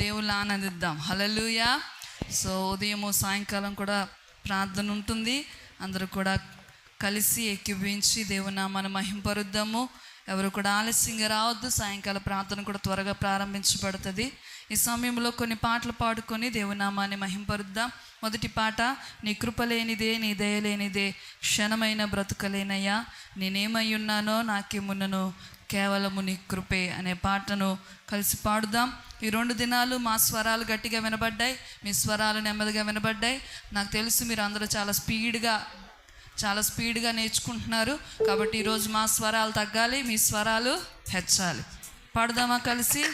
దేవుళ్ళు ఆనందిద్దాం హలలుయా సో ఉదయము సాయంకాలం కూడా ప్రార్థన ఉంటుంది. అందరూ కూడా కలిసి ఎక్కిపించి దేవునామాన్ని మహింపరుద్దాము. ఎవరు కూడా ఆలస్యంగా రావద్దు. సాయంకాల ప్రార్థన కూడా త్వరగా ప్రారంభించబడుతుంది. ఈ సమయంలో కొన్ని పాటలు పాడుకొని దేవునామాన్ని మహింపరుద్దాం. మొదటి పాట నీ కృపలేనిదే నీ దయలేనిదే క్షణమైన బ్రతుకలేనయ్యా. నేనేమై ఉన్నానో నాకేమున్నను కేవలము నీ కృపే అనే పాటను కలిసి పాడుదాం. ఈ రెండు దినాలు మా స్వరాలు గట్టిగా వినబడ్డాయి. మీ స్వరాలు నెమ్మదిగా వినబడ్డాయి. నాకు తెలుసు మీరు అందరూ చాలా స్పీడ్గా చాలా స్పీడ్గా నేర్చుకుంటున్నారు. కాబట్టి ఈరోజు మా స్వరాలు తగ్గాలి మీ స్వరాలు హెచ్చాలి. పాడుదామా కలిసి?